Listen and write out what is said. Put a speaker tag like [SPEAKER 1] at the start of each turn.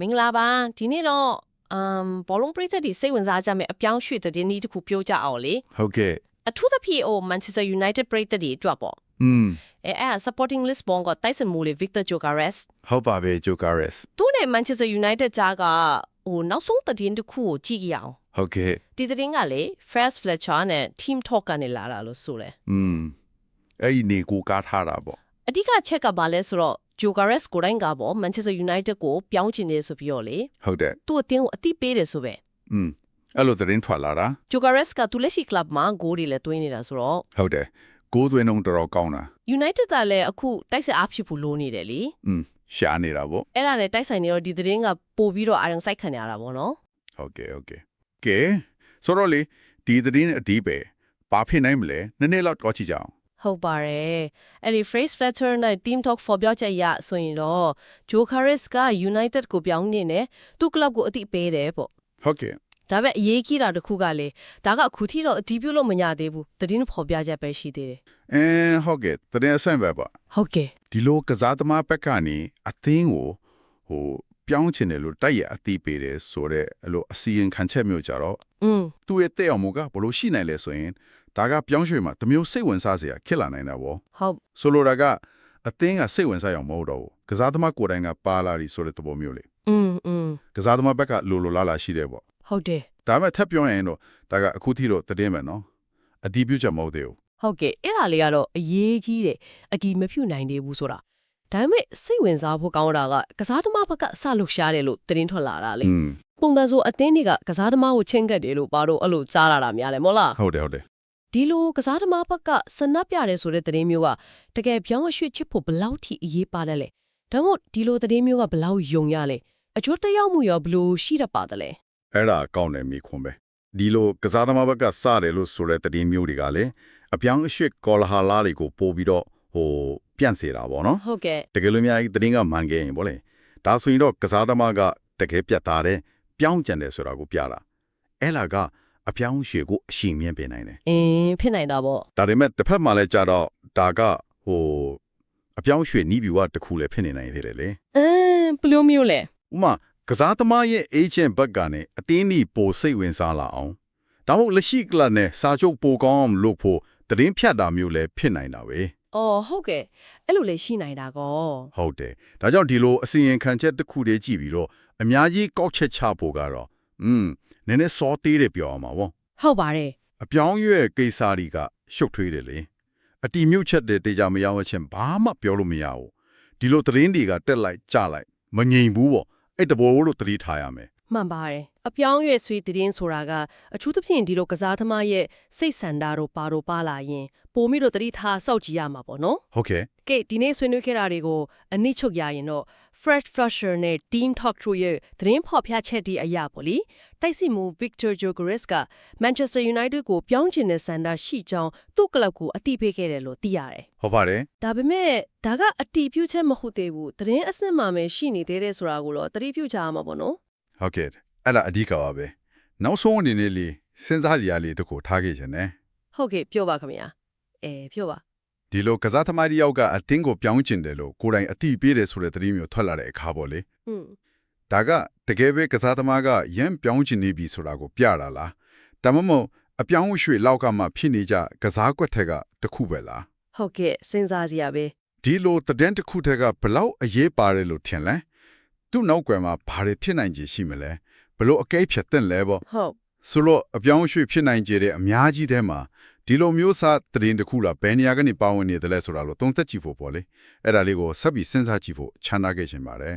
[SPEAKER 1] မင်္ဂလာပါဒီနေ့တော့အမ်ဘောလုံးပရိသတ်တွေစိတ်ဝင်စားကြမယ့်အပြောင်းရွှေ့တဲ့တင်းဒီတစ်ခုပြောကြအောင်လေ
[SPEAKER 2] ဟုတ်ကဲ့
[SPEAKER 1] အထူးသဖြင့်ဟို Manchester United ပရိသတ်တွေအတွက်ပေါ့
[SPEAKER 2] อืม
[SPEAKER 1] အဲအဲ့ဒါ supporting list ဘောကတိုက်စင်မူလေ Victor Gyokeres
[SPEAKER 2] ဟုတ်ပါပဲဂျိုကာရက်စ်
[SPEAKER 1] သူနဲ့ Manchester United ကြားကဟိုနောက်ဆုံးသတင်းတစ်ခုကိုကြည့်ကြည့်အောင်
[SPEAKER 2] ဟုတ်ကဲ့
[SPEAKER 1] ဒီသတင်းကလေ Fresh Fletcher နဲ့ Team Talk ကနေလာတာလို့ဆိုတယ်
[SPEAKER 2] อืมအဲ့ဒီနေကိုကားထားတာပေါ့
[SPEAKER 1] အဓိကချက်ကဘာလဲဆိုတော့ Gyokeres ကိုယ်တိုင်ကပေါ့ Manchester United ကိုပြောင်းချင်တယ်ဆိုပြီးတော့လေ
[SPEAKER 2] ဟုတ်တယ်
[SPEAKER 1] သူ့အတင်းကိုအတိပေးတယ်ဆိုပဲ
[SPEAKER 2] อืมအဲ့လိုသတင်းထွက်လာတာ
[SPEAKER 1] Gyokeres ကသူလက်ရှိ club မှာ goal တွေလည်းသွင်းနေတာဆိုတော့
[SPEAKER 2] ဟုတ်တယ်ကိုးသွင်းတော့တော်တော်ကောင်းတာ
[SPEAKER 1] United ကလည်းအခုတိုက်စစ်အားဖြစ်ဖို့လိုနေတယ်လေ
[SPEAKER 2] อืมရှားနေတာပေါ့
[SPEAKER 1] အဲ့ဒါနဲ့တိုက်ဆိုင်နေတော့ဒီသတင်းကပို့ပြီးတော့အာရုံစိုက်ခံရတာပေါ့နော်
[SPEAKER 2] ဟုတ်ကဲ့ဟုတ်ကဲ့ကဲဆိုတော့လေဒီသတင်းအဒီပဲဘာဖြစ်နိုင်မလဲနည်းနည်းလောက်တော့ကြည့်ကြအောင်
[SPEAKER 1] ဟုတ်ပါတယ်အဲ့ဒီ phrase flatter နဲ့ team talk for ပြောချက်အရဆိုရင်တော့ Joe Harris က United ကိုပြောင်းနေတယ်သူ့ club ကိုအတိပေးတယ်ပေါ့
[SPEAKER 2] ဟုတ်ကဲ့
[SPEAKER 1] ဒါပေမဲ့အရေးကြီးတာတစ်ခုကလေဒါကအခုထိတော့အတီးပြုတ်လို့မရသေးဘူးသတင်းဖော်ပြချက်ပဲရှိသေးတယ်
[SPEAKER 2] အဲဟုတ်ကဲ့သတင်းအဆင့်ပဲပေါ့
[SPEAKER 1] ဟုတ်ကဲ့
[SPEAKER 2] ဒီလိုကစားသမားဘက်ကနေအသင်းကိုဟို ပြောင်းချင်တယ်လို့တိုက်ရအသိပေးတယ်ဆိုတော့အဲ့လိုအစီရင်ခံချက်မျိုးကြတော့
[SPEAKER 1] อืม
[SPEAKER 2] သူ့ရဲ့တဲ့အောင်မကဘလို့ရှိနိုင်လဲဆိုရင်ဒါကပြောင်းရွှေ့မှာတစ်မျိုးစိတ်ဝင်စားစရာဖြစ်လာနိုင်တာပေါ့
[SPEAKER 1] ဟုတ်
[SPEAKER 2] ဆိုလိုတာကအသင်းကစိတ်ဝင်စားအောင်မဟုတ်တော့ဘူးကစားသမားကိုယ်တိုင်ကပါလာပြီဆိုတဲ့သဘောမျိုးလေ
[SPEAKER 1] อืมอืม
[SPEAKER 2] ကစားသမားဘက်ကလိုလိုလားလားရှိတယ်ပေါ့
[SPEAKER 1] ဟုတ်တယ်
[SPEAKER 2] ဒါပေမဲ့ထပ်ပြောရင်တော့ဒါကအခုထိတော့တည်င်းမယ်နော်အဒီပြုချက်မဟုတ်သေးဘူး
[SPEAKER 1] ဟုတ်ကဲ့အဲ့ဒါလေးကတော့အရေးကြီးတယ်အတီမဖြူနိုင်သေးဘူးဆိုတာ ဒါပေမဲ့စိတ်ဝင်စားဖို့ကောင်းတာကကစားသမားဘက်ကစလှုပ်ရှားတယ်လို့သတင်းထွက်လာတာလေ
[SPEAKER 2] อืม
[SPEAKER 1] ပုံစံဆိုအသင်းတွေကကစားသမားကိုချင်းကပ်တယ်လို့ဘာလို့အဲ့လိုကြားလာတာများလဲမဟုတ်လား
[SPEAKER 2] ဟုတ်တယ်ဟုတ်တယ်
[SPEAKER 1] ဒီလိုကစားသမားဘက်ကစနပ်ပြတယ်ဆိုတဲ့သတင်းမျိုးကတကယ်ပြောင်းရွှေ့ချစ်ဖို့ဘယ်လောက်ထိအရေးပါတယ်လဲဒါမှမဟုတ်ဒီလိုသတင်းမျိုးကဘယ်လောက်ယုံရလဲအကျိုးသက်ရောက်မှုရောဘယ်လိုရှိတတ်ပါသလဲ
[SPEAKER 2] အဲ့ဒါကောင်းတယ်မိခွန်ပဲဒီလိုကစားသမားဘက်ကစတယ်လို့ဆိုတဲ့တည်င်းမျိုးတွေကလည်းအပြောင်းအရွှေ့ကောလာဟာလာတွေကိုပို့ပြီးတော့ ဟိုပြန့်စေတာပေါ့နော်
[SPEAKER 1] ဟုတ်ကဲ့
[SPEAKER 2] တကယ်လို့များဒီတင်းကမှန်ခဲ့ရင်ဗောလေဒါဆိုရင်တော့ကစားသမားကတကယ်ပြတ်သားတယ်ပြောင်းကြံတယ်ဆိုတာကိုပြတာအဲ့လာကအပြောင်းရွှေ့ကိုအရှိန်မြင့်ပေးနိုင်တယ်
[SPEAKER 1] အင်းဖြစ်နိုင်တာပေါ့
[SPEAKER 2] ဒါပေမဲ့တစ်ဖက်မှာလည်းကြတော့ဒါကဟိုအပြောင်းရွှေ့နီးပြီဝတစ်ခုလည်းဖြစ်နေနိုင်သေးတယ်လေ
[SPEAKER 1] အင်းဘယ်လိုမျိုးလဲ
[SPEAKER 2] ဥပမာကစားသမားရဲ့ agent ဘက်ကနေအတင်းနီပိုစိတ်ဝင်စားလာအောင်ဒါမှမဟုတ်လက်ရှိကလပ်နဲ့စာချုပ်ပိုကောင်းအောင်လုပ်ဖို့တရင်ဖြတ်တာမျိုးလည်းဖြစ်နိုင်တာပဲ
[SPEAKER 1] အော်ဟုတ်ကဲ့အဲ့လိုလည်းရှိနိုင်တာကော
[SPEAKER 2] ဟုတ်တယ်ဒါကြောင့်ဒီလိုအစီရင်ခံချက်တစ်ခုတည်းကြည့်ပြီးတော့အများကြီးကောက်ချက်ချဖို့ကတော့อืมနည်းနည်းစောသေးတယ်ပြောအောင်ပါဗော
[SPEAKER 1] ဟုတ်ပါတယ်
[SPEAKER 2] အပြောင်းရွှေ့ကိစ္စတွေကရှုပ်ထွေးတယ်လေအတီမြုပ်ချက်တဲ့တေချာမရောက်အချင်းဘာမှပြောလို့မရဘူးဒီလိုသတင်းတွေကတက်လိုက်ကြလိုက်မငြိမ်ဘူးဗောအဲ့တဘောလို့သတိထားရမယ်
[SPEAKER 1] မှန်ပါတယ်အပြောင်းရွှေ့ဆွေးသတင်းဆိုတာကအထူးသဖြင့်ဒီလိုကစားသမားရဲ့စိတ်ဆန္ဒတို့ပါတော့ပါလာရင်ပိုမိတို့တတိထားစောက်ကြည့်ရမှာပေါ့နော်
[SPEAKER 2] ဟုတ်ကဲ့
[SPEAKER 1] ကဲဒီနေ့ဆွေးနွေးခဲ့တာတွေကိုအနစ်ချုပ်ရရင်တော့ Fresh Flusher နဲ့ Team Talk Through ရဲ့သတင်းဖော်ပြချက်တီအရာပေါ့လीတိုက်စီမူ Victor Gyokeres က Manchester United ကိုပြောင်းချင်တဲ့ဆန္ဒရှိကြောင်းသူ့ကလပ်ကိုအတိပေးခဲ့တယ်လို့သိရတယ်
[SPEAKER 2] ဟုတ်ပါတယ်
[SPEAKER 1] ဒါပေမဲ့ဒါကအတီးပြုတ်ချက်မဟုတ်သေးဘူးသတင်းအစစ်မှန်ပဲရှိနေသေးတယ်ဆိုတာကိုတော့သတိပြုကြရမှာပေါ့နော်
[SPEAKER 2] ဟုတ်ကဲ့အဲ့ဒါအဓိကပါပဲနောက်ဆုံးအနေနဲ့လေစဉ်းစားရလေးတစ်ခုထားခဲ့ခြင်းနဲ့
[SPEAKER 1] ဟုတ်ကဲ့ပြောပါခင်ဗျာအဲပြောပါ
[SPEAKER 2] ဒီလိုကစားသမားတစ်ယောက်ကအတင်းကိုပြောင်းကျင်တယ်လို့ကိုယ်တိုင်အတိပေးတယ်ဆိုတဲ့သတင်းမျိုးထွက်လာတဲ့အခါပေါ့လေ
[SPEAKER 1] อืม
[SPEAKER 2] ဒါကတကယ်ပဲကစားသမားကရမ်းပြောင်းကျင်နေပြီဆိုတာကိုပြတာလားဒါမှမဟုတ်အပြောင်းအရွှေ့လောက်ကမှဖြစ်နေကြကစားကွက်ထက်ကတစ်ခုပဲလား
[SPEAKER 1] ဟုတ်ကဲ့စဉ်းစားစရာပဲ
[SPEAKER 2] ဒီလိုသတဲ့တစ်ခုထက်ကဘလောက်အရေးပါတယ်လို့ထင်လဲ သူ့နောက်ကွယ်မှာဘာတွေဖြစ်နိုင်ခြေရှိမလဲဘလို့အကဲဖြတ်တဲ့လဲပေါ့
[SPEAKER 1] ဟုတ်
[SPEAKER 2] ဆိုတော့အပြောင်းအရွှေ့ဖြစ်နိုင်ကြတဲ့အများကြီးထဲမှာဒီလိုမျိုးစားသတင်းတစ်ခုလားဘယ်နေရာကနေပါဝင်နေတယ်လဲဆိုတာလို့သုံးသက်ကြည့်ဖို့ပေါ့လေအဲ့ဒါလေးကိုဆက်ပြီးစဉ်းစားကြည့်ဖို့ခြံထားခဲ့ခြင်းပါတယ်